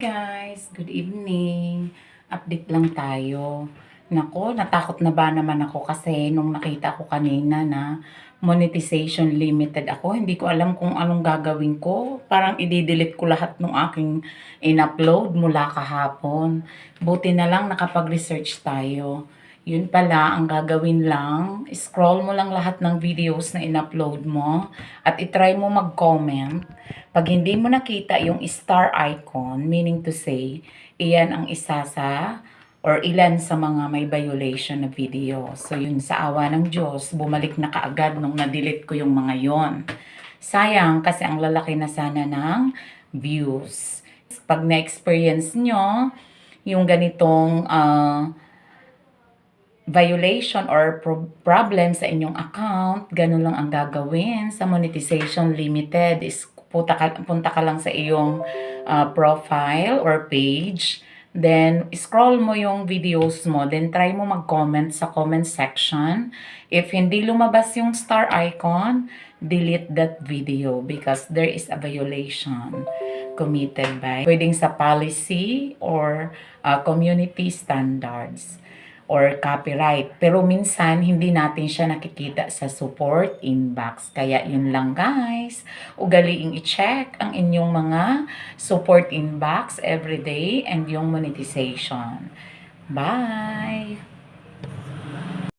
guys, good evening. Update lang tayo. Nako, natakot na ba naman ako kasi nung nakita ko kanina na monetization limited ako, hindi ko alam kung anong gagawin ko. Parang i-delete ko lahat ng aking in-upload mula kahapon. Buti na lang nakapag-research tayo. Yun pala, ang gagawin lang, scroll mo lang lahat ng videos na in-upload mo at itry mo mag-comment. Pag hindi mo nakita yung star icon, meaning to say, iyan ang isa sa or ilan sa mga may violation na video. So yun sa awa ng Diyos, bumalik na kaagad nung na-delete ko yung mga yon. Sayang kasi ang lalaki na sana ng views. Pag na-experience nyo yung ganitong ah, violation or pro- problem sa inyong account, ganun lang ang gagawin sa monetization limited is punta ka, punta ka lang sa iyong uh, profile or page. Then, scroll mo yung videos mo. Then, try mo mag-comment sa comment section. If hindi lumabas yung star icon, delete that video because there is a violation committed by pwedeng sa policy or uh, community standards or copyright. Pero minsan, hindi natin siya nakikita sa support inbox. Kaya yun lang guys. Ugaliing i-check ang inyong mga support inbox everyday and yung monetization. Bye!